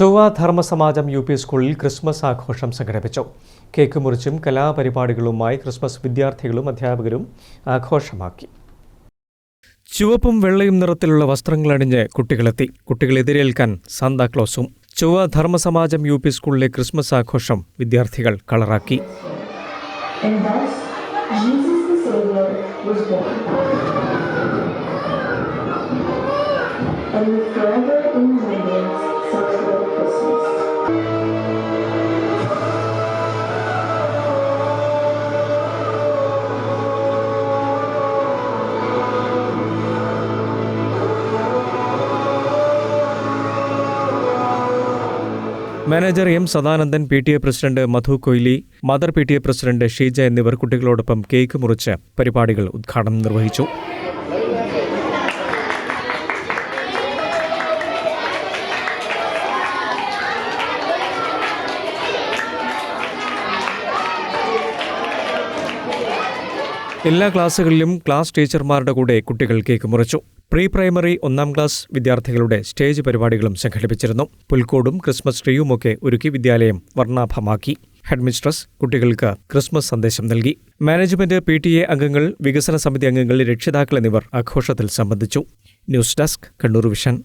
ചൊവ്വ Dharmasamajam U P സ്കൂളിൽ Christmas ആഘോഷം സംഘടിപ്പിച്ചു. കേക്ക് മുറിച്ചും കലാപരിപാടികളുമായി ക്രിസ്മസ് വിദ്യാർത്ഥികളും അധ്യാപകരും ആഘോഷമാക്കി. ചുവപ്പും വെള്ളയും നിറത്തിലുള്ള വസ്ത്രങ്ങൾ വസ്ത്രങ്ങളണിഞ്ഞ് കുട്ടികളെത്തി. കുട്ടികൾ എതിരേൽക്കാൻ സാന്താക്ലോസും ചൊവ്വ ധർമ്മസമാജം യു പി സ്കൂളിലെ ക്രിസ്മസ് ആഘോഷം വിദ്യാർത്ഥികൾ കളറാക്കി. And forever Jesus manager M Sadanandan P T A president Madhu Koyli mother P T A president Sheeja എന്നിവർ കുട്ടികളോടൊപ്പം കേക്ക് മുറിച്ച് പരിപാടികൾ ഉദ്ഘാടനം നിർവഹിച്ചു. എല്ലാ ക്ലാസ്സുകളിലും ക്ലാസ് ടീച്ചർമാരുടെ കൂടെ കുട്ടികൾ കേക്ക് മുറിച്ചു. പ്രീ പ്രൈമറി ഒന്നാം ക്ലാസ് വിദ്യാർത്ഥികളുടെ സ്റ്റേജ് പരിപാടികളും സംഘടിപ്പിച്ചിരുന്നു. പുൽക്കോടും ക്രിസ്മസ് ട്രീയുമൊക്കെ ഒരുക്കി വിദ്യാലയം വർണാഭമാക്കി. ഹെഡ്മിസ്ട്രസ് കുട്ടികൾക്ക് ക്രിസ്മസ് സന്ദേശം നൽകി. മാനേജ്മെന്റ് പി ടി എ അംഗങ്ങൾ വികസന സമിതി അംഗങ്ങൾ രക്ഷിതാക്കൾ എന്നിവർ ആഘോഷത്തിൽ സംബന്ധിച്ചു. News desk Kannur vision.